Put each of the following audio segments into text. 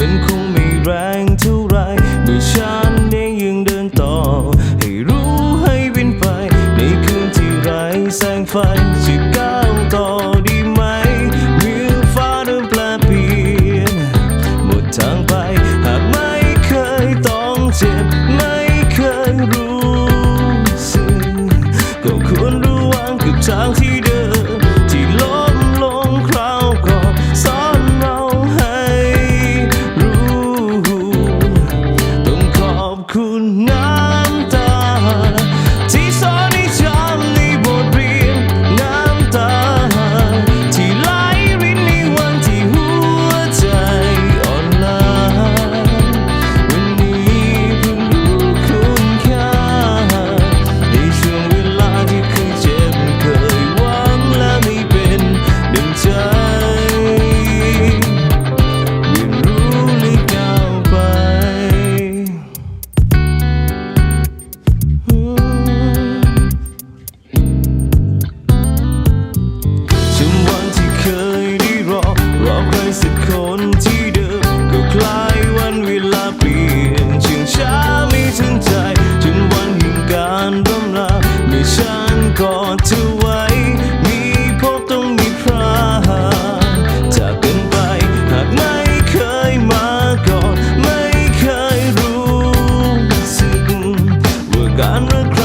มันคงไม่แรงเท่าไรเมื่อฉันเองยังเดินต่อ ให้รู้ให้บินไป ในคืนที่ไร้แสงไฟจะก้าวต่อดีไหม เมื่อฟ้าเริ่มแปลเปลี่ยนหมดทางไป หากไม่เคยต้องเจ็บ cantar. Si Gonna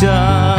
家。